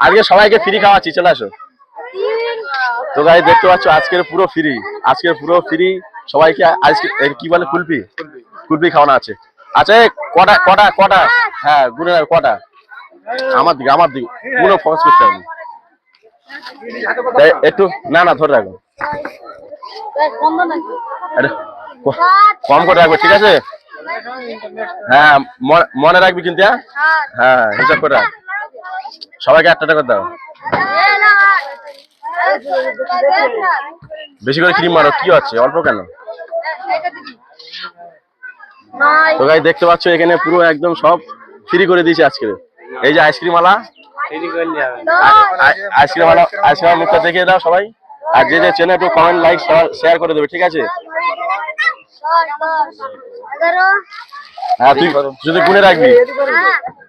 আজকে সবাইকে ফ্রি খাওয়াচ্ছি, চলে আসো। তো গাই দেখতে পাচ্ছ, আজকের পুরো ফ্রি আজকের পুরো ফ্রি সবাইকে আজকে কি বলে কুলপি কুলপি খাওয়ানো আছে। আচ্ছা কটা কটা কটা? হ্যাঁ গুনে কটা? আমার দিকে আমার দিকে পুরো ফোকাস করতে হবে। একটু, না না, ধরে রাখো। কম করে রাখবে, ঠিক আছে? হ্যাঁ মনে- মনে রাখবি কিন্তু হ্যাঁ? হ্যাঁ হিসাব করে রাখ। সবাইকে একটা টাকা দাও। বেশি করে ক্রিম মারো কি হচ্ছে অল্প কেন? তো গাই দেখতে পাচ্ছ এখানে পুরো একদম সব ফ্রি করে দিয়েছে আজকে। এই যে আইসক্রিম আলা আইসক্রিম আলা আইসক্রিম মুখটা দেখিয়ে দাও সবাই। আর যে যে চেনে একটু কমেন্ট লাইক শেয়ার করে দেবে ঠিক আছে? হ্যাঁ তুই যদি গুনে রাখবি। কট-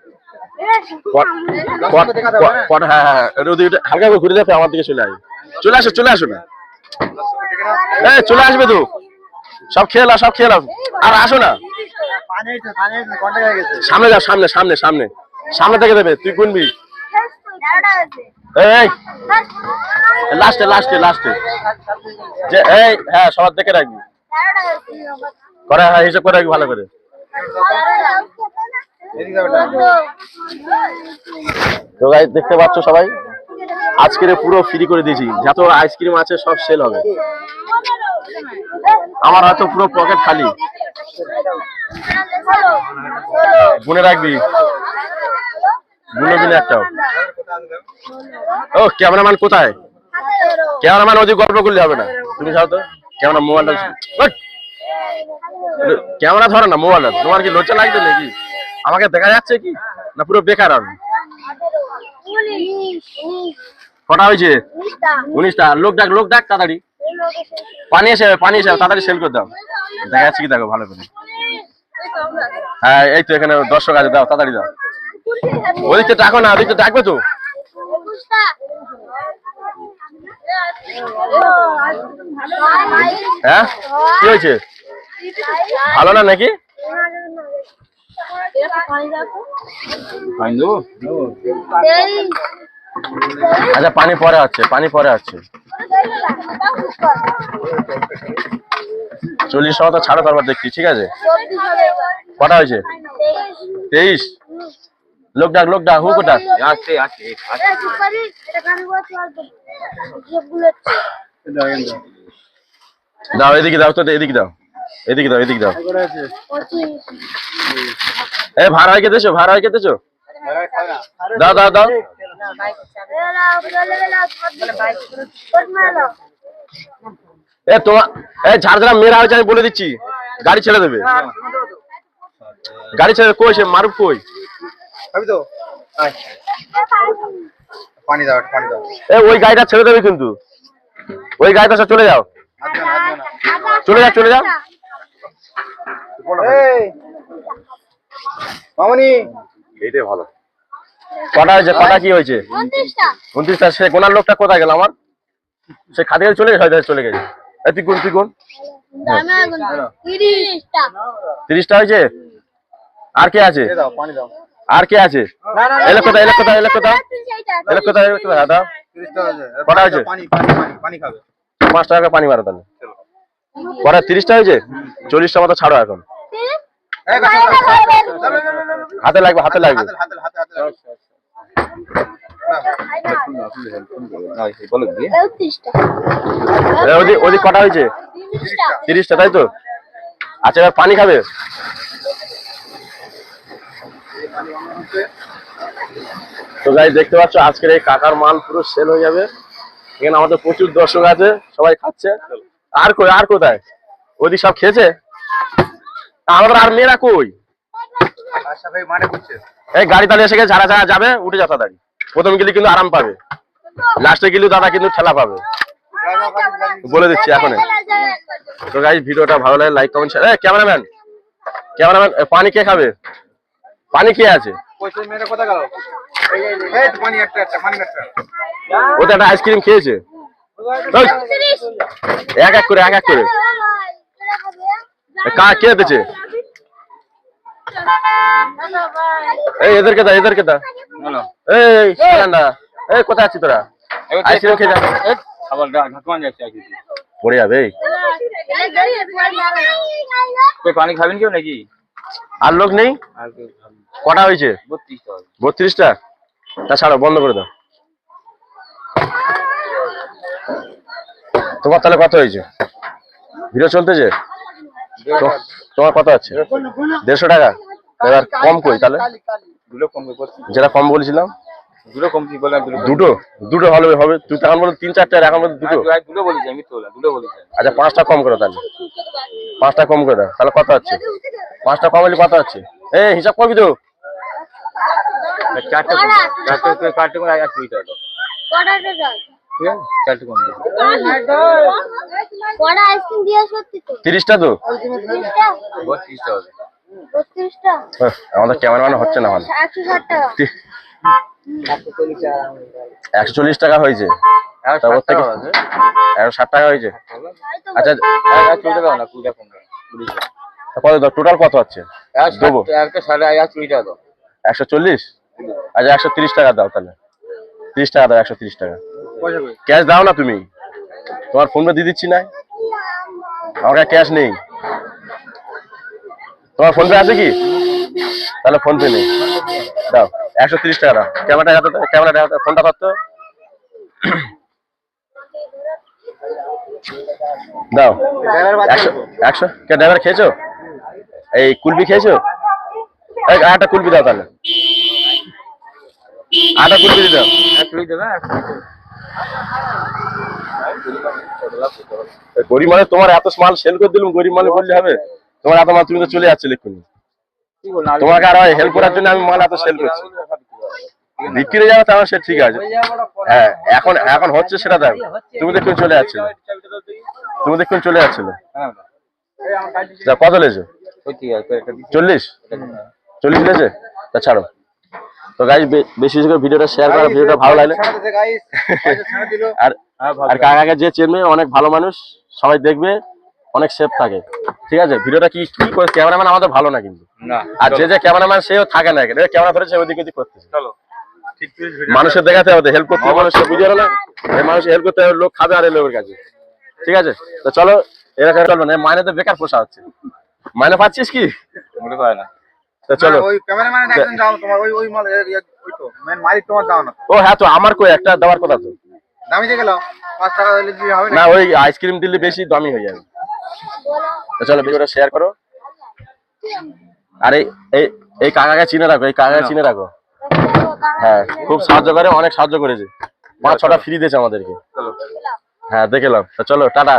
হ্যাঁ হ্যাঁ একটু হালকা করে ঘুরে যাবে আমার দিকে চলে আসবে চলে আসো চলে আসো না। এই চলে আসবে তো। সব খেয়ে নাও সব খেয়ে নাও। আর আসো না। সামনে যাও সামনে সামনে সামনে। সামনে থেকে দেবে তুই গুনবি। এই লাস্টে লাস্টে লাস্টে যে এই হ্যাঁ সবার দেখে রাখবি। করে হ্যাঁ হিসাব করে রাখবি ভালো করে। তো গাই দেখতে পাচ্ছ সবাই? আজকের পুরো ফ্রি করে দিয়েছি। যত আইসক্রিম আছে, সব সেল হবে। আমার হয়তো পুরো পকেট খালি। গুনে রাখবি। দিলে একটাও। ও ক্যামেরাম্যান কোথায়? ক্যামেরাম্যান ওদিক গল্প করলে হবে না। তুমি যাও তো। ক্যামেরা মোবাইলটা! ক্যামেরা ধরো না মোবাইলটা তোমার কি লজ্জা লাগবে নাকি? আমাকে দেখা যাচ্ছে কি? না, পুরো বেকার আমি। কটা হয়েছে? উনিশটা। লোক ডাক লোক ডাক, তাড়াতাড়ি। পানি এসে পানি এসে, তাড়াতাড়ি সেল করে দাও। দেখা যাচ্ছে কি দেখো, ভালো করে। হ্যাঁ এই তো এখানে দর্শক আছে, দাও, তাড়াতাড়ি দাও। ওদিকটা ডাকো না, ওদিকটা ডাকবে তো। হ্যাঁ? কি হয়েছে? ভালো না নাকি? আচ্ছা পানি পরে আছে পানি পরে আছে। চল্লিশ টাকা তো ছাড়ো তারপর দেখছি ঠিক আছে? কটা হয়েছে? তেইশ। লোক ডাক লোক ডাক হুক ডাক আসছে আসছে দাও এদিকে দাও তো এদিকে দাও। এদিকে দাও এদিকে দাও। এ ভাড়া হয়ে কেটেছো ভাড়া কেটেছো দাও দাও দাও। এ তোমার এ ঝাড়ঝাড়া মেরা হয়েছে আমি বলে দিচ্ছি গাড়ি ছেড়ে দেবে। গাড়ি ছেড়ে কই সে মারুফ কই? তো পানি দাও পানি দাও। এ ওই গাড়িটা ছেড়ে দেবে কিন্তু। ওই গাড়িটা সব চলে যাও। চলে যাও চলে যাও। এই। মামনি। এইটাই ভালো। কটা হয়েছে? কটা কি হয়েছে? উনত্রিশটা। সে গোনার লোকটা কোথায় গেল আমার? সে খাতে গেলে চলে গেছে হয়তো চলে গেছে। তুই কোন তুই কোন? তিরিশটা। হয়েছে? আর কে আছে? এ দাও পানি দাও। আর কে আছে? এলে কোথায় এলে কোথায় এলে কোথায়? এলে কোথায় এলে দাদা। কটা হয়েছে? পাঁচ টাকা করে পানি মারো তাহলে। পরে তিরিশটা হয়েছে? চল্লিশটা মতো ছাড়ো এখন। হাতে লাগবে হাতে লাগবে। ওদিক কটা হয়েছে? তিরিশটা, তাই তো? আচ্ছা এবার পানি খাবে? তো গাই দেখতে পাচ্ছ, আজকের এই কাকার মাল পুরো সেল হয়ে যাবে। এখানে আমাদের প্রচুর দর্শক আছে, সবাই খাচ্ছে। আর আর কোথায়? ওদিক সব খেয়েছে? আমাদের আর মেয়েরা কই? আশা ভাই মানে এই গাড়ি তাহলে এসে গেছে যারা যারা যাবে উঠে যাও তাড়াতাড়ি। প্রথম গেলে কিন্তু আরাম পাবে। লাস্টে গেলে দাদা কিন্তু ঠেলা পাবে। বলে দিচ্ছি এখন। তো গাইজ ভিডিওটা ভালো লাগে like comment share cameraman cameraman পানি কে খাবে? পানি কে আছে? ও তো একটা আইসক্রিম খেয়েছে। এক এক করে এক এক করে। কা কে দিয়েছে এই এদেরকে দা এদেরকে দা। এই না এই কোথায় আছিস তোরা? আইসক্রিম খেয়ে যা। খাবার ঢাকমান যাচ্ছে আর কিছু পড়ে যাবে কই পানি খাবেন কেউ নাকি? আর লোক নেই? কটা হয়েছে। বত্রিশটা? তা ছাড়ো বন্ধ করে দাও। তোমার তাহলে কত হয়েছে? ভিডিও চলতেছে? তোমার কত আছে? দেড়শো টাকা। এবার কম কই তাহলে? দুটো কম করছি যেটা কম বলেছিলাম। দুটো বললাম দুটো দুটো? দুটো হবে তুই তখন বলো তিন চারটে এখন বলো দুটো। বলেছি আমি তো দুটো বলেছি আচ্ছা পাঁচটা কম করো তাহলে। পাঁচটা কম করে দাও তাহলে কত আছে? পাঁচটা কম হলে কত আছে? এ হিসাব করবি তো। চারটে চারটে চারটে করে। ঠিক আছে? চারটে কম দাও। কড়া আইসক্রিম দিয়ে সত্যি তো। তিরিশটা তো? তিরিশটা? বত্রিশ টাকা দাও। বত্রিশটা? হ্যাঁ, আমাদের ক্যামেরাম্যান হচ্ছে না ভালো একশো ষাট টাকা। তি- একশো চল্লিশ টাকা হয়েছে। আর তা ওর ষাট টাকা থেকে- আছে। একশো ষাট টাকা হয়েছে। আচ্ছা দাও না কম দাও? কত টোটাল কত দেবো। ষাট- একটা সাড়ে কুড়ি টাকা দাও। একশো চল্লিশ? আচ্ছা একশো তিরিশ টাকা দাও তাহলে। তিরিশ টাকা দাও একশো তিরিশ টাকা। ক্যাশ দাও না তুমি। তোমার ফোন পে দিয়ে দিচ্ছি না? আমার ক্যাশ নেই। তোমার ফোন পে আছে কি? তাহলে ফোন পে নেই। দাও, একশো তিরিশ টাকা দাও। ক্যামেরাটা হাতে- ফোনটা ধরতো দাও, একশো কে ড্রাইভার খেয়েছো? এই কুলবি খেয়েছো? আটা কুলবি দাও তাহলে। আটা কুলবি দিয়ে দাও গরিব মানে তোমার এত মাল সেল করে দিলাম গরিব মানে বললে হবে তোমার এত মাল তুমি তো চলে যাচ্ছে এক্ষুনি তোমাকে আর হেল্প করার জন্য আমি মাল এত সেল করছি বিক্রি যাবে তাহলে সে ঠিক আছে হ্যাঁ এখন এখন হচ্ছে সেটা দেখো তুমি দেখুন চলে যাচ্ছিল তুমি দেখুন চলে যাচ্ছিল হ্যাঁ কত লেছো। চল্লিশ চল্লিশ লেছে তা ছাড়ো তো গাইজ বেশি বেশি করে ভিডিওটা শেয়ার করো ভিডিওটা ভালো লাগলে আর হ্যাঁ আর কাকাকে যে চেনবে অনেক ভালো মানুষ সবাই দেখবে অনেক সেফ থাকে। ঠিক আছে? ভিডিওটা কি কি করে ক্যামেরাম্যান আমাদের ভালো না কিন্তু। আর যে যে ক্যামেরাম্যান সেও থাকে না এখানে। ক্যামেরা ধরেছে ওদিক ওদিক করতেছে। চলো। ঠিক মানুষের দেখাতে হবে হেল্প করতে হবে মানুষের বুঝে না এই মানুষ হেল্প করতে হবে লোক খাবে আর এই লোকের কাছে। ঠিক আছে? তো চলো এরকম চলবে না মাইনে তো বেকার পোষা হচ্ছে। মাইনে পাচ্ছিস কি? মনে পারে না। তো চলো। ওই ক্যামেরাম্যান একজন যাও তোমার ওই ওই মাল এ- এ- ওই তো মেন মালিক তোমার দাও না। ও হ্যাঁ তো আমার কই একটা দেওয়ার কথা তো। দামি দিয়ে গেল পাঁচ টাকা দিলে কি হবে না ওই আইসক্রিম দিলে বেশি দামি হয়ে যাবে। তো চলো ভিডিওটা শেয়ার করো। আরে এই এই- এই কাকাকে চিনে রাখো এই কাকাকে চিনে রাখো। হ্যাঁ খুব সাহায্য করে অনেক সাহায্য করেছে। পাঁচ ছটা ফ্রি দিয়েছে আমাদেরকে। হ্যাঁ দেখলাম তো চলো টাটা।